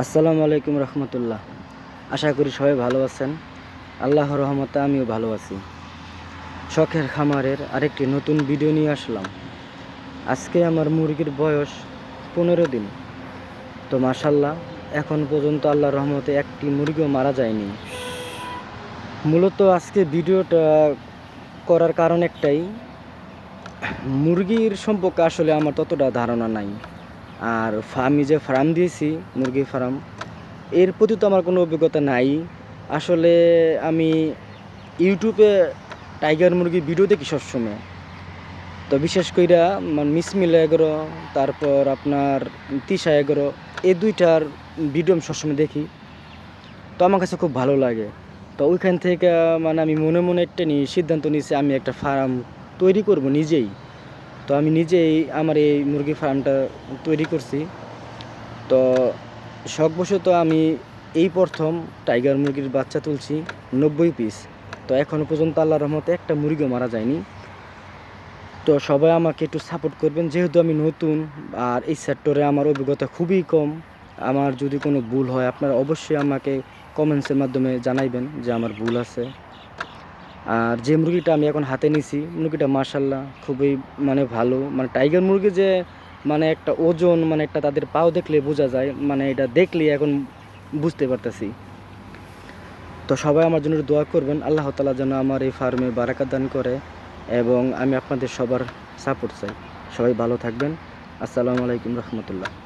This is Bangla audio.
আসসালামু আলাইকুম রহমতুল্লাহ। আশা করি সবাই ভালো আছেন। আল্লাহর রহমতে আমিও ভালো আছি। শখের খামারের আরেকটি নতুন ভিডিও নিয়ে আসলাম। আজকে আমার মুরগির বয়স পনেরো দিন। তো মাসাল্লাহ এখন পর্যন্ত আল্লাহর রহমতে একটি মুরগিও মারা যায়নি। মূলত আজকে ভিডিওটা করার কারণ একটাই। মুরগির সম্পর্কে আসলে আমার ততটা ধারণা নাই। আর আমি যে ফার্ম দিয়েছি, মুরগির ফার্ম, এর প্রতি তো আমার কোনো অভিজ্ঞতা নাই। আসলে আমি ইউটিউবে টাইগার মুরগির ভিডিও দেখি সবসময়। তো বিশেষ কইরা মিসমিল এগারো, তারপর আপনার তিশা এগারো এই দুইটার ভিডিও আমি সবসময় দেখি। তো আমার কাছে খুব ভালো লাগে। তো ওইখান থেকে মানে আমি মনে মনে একটা নিয়ে সিদ্ধান্ত নিয়েছি, আমি একটা ফার্ম তৈরি করব নিজেই। তো আমি নিজেই আমার এই মুরগি ফার্মটা তৈরি করছি। তো শখবশত আমি এই প্রথম টাইগার মুরগির বাচ্চা তুলছি, নব্বই পিস। তো এখনও পর্যন্ত আল্লাহ রহমতে একটা মুরগিও মারা যায়নি। তো সবাই আমাকে একটু সাপোর্ট করবেন, যেহেতু আমি নতুন আর এই সেক্টরে আমার অভিজ্ঞতা খুবই কম, আমার যদি কোনো ভুল হয় আপনারা অবশ্যই আমাকে কমেন্টসের মাধ্যমে জানাইবেন যে আমার ভুল আছে। আর যে মুরগিটা আমি এখন হাতে নিছি, মুরগিটা মার্শাল্লাহ খুবই মানে ভালো। মানে টাইগার মুরগি যে মানে একটা ওজন মানে একটা তাদের পাও দেখলে বোঝা যায় মানে এটা দেখলে এখন বুঝতে পারতেছি। তো সবাই আমার জন্য দোয়া করবেন, আল্লাহ তালা যেন আমার এই ফার্মে বারাকাত দান করে এবং আমি আপনাদের সবার সাপোর্ট চাই। সবাই ভালো থাকবেন। আসসালামু আলাইকুম রহমতুল্লাহ।